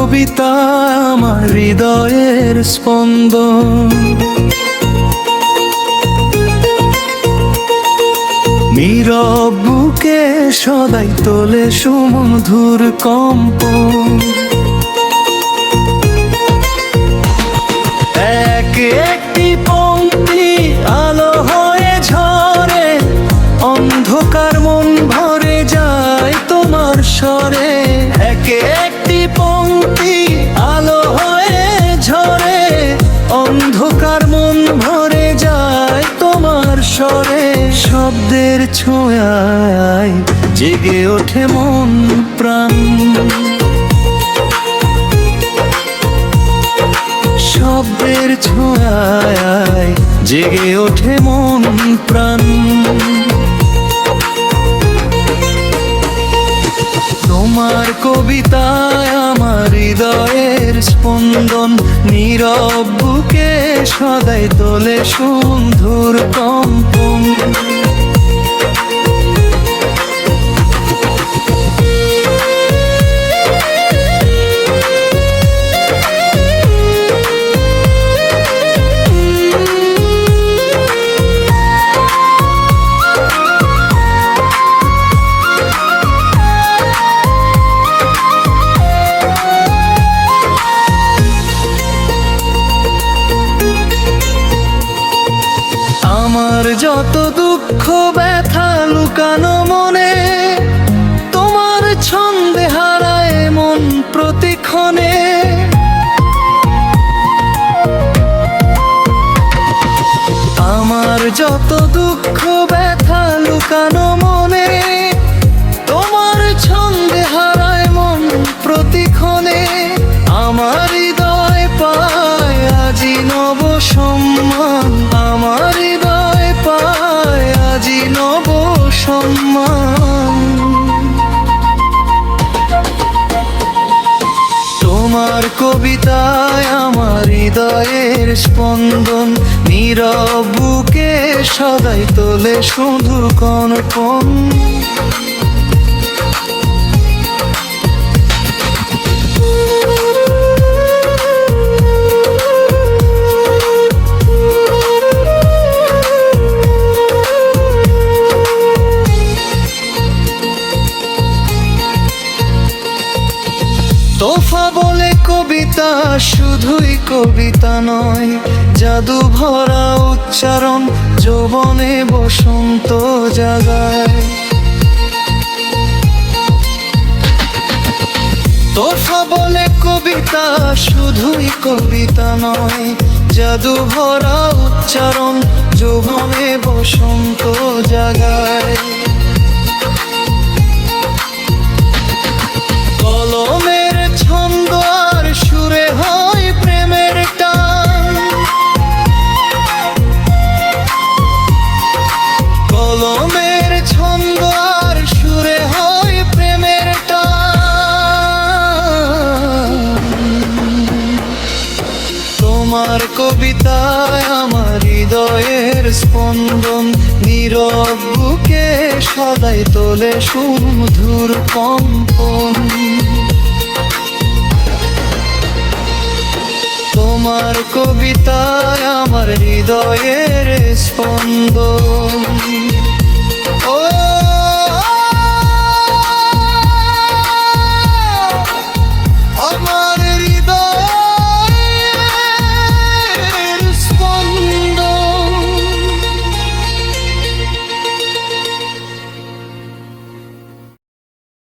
কবিতা আমার হৃদয়ের স্পন্দন। নীরব বুকে সদাই তোলে সুমধুর কম্প এক একটি শব্দের ছোঁয়ায় জেগে ওঠে মন প্রাণ। শব্দের ছোঁয়ায় জেগে ওঠে মন প্রাণ। তোমার কবিতায় আমার হৃদয়ের স্পন্দন নীরব বুকে সদাই তোলে সুন্দর কম্পন। যত দুঃখ, ব্যথা লুকানো মনে, তোমার ছন্দে হারায় মন প্রতিক্ষণে। আমার যত দুঃখ, ব্যথা লুকানো সম্মান। তোমার কবিতায় আমার হৃদয়ের স্পন্দন নীরব বুকে সদাই তোলে শুধু কনপন তোফা বলে কবিতা শুধুই কবিতা নয়, জাদু ভরা উচ্চারণ যৌবনে বসন্ত জাগায়। তোফা বলে কবিতা শুধুই কবিতা নয়, জাদু ভরা উচ্চারণ যৌবনে বসন্ত জাগায়। স্পন্দন নীরব বুকে সদাই তোলে সুমধুর কম্পন। তোমার কবিতায় আমার হৃদয়ের স্পন্দন।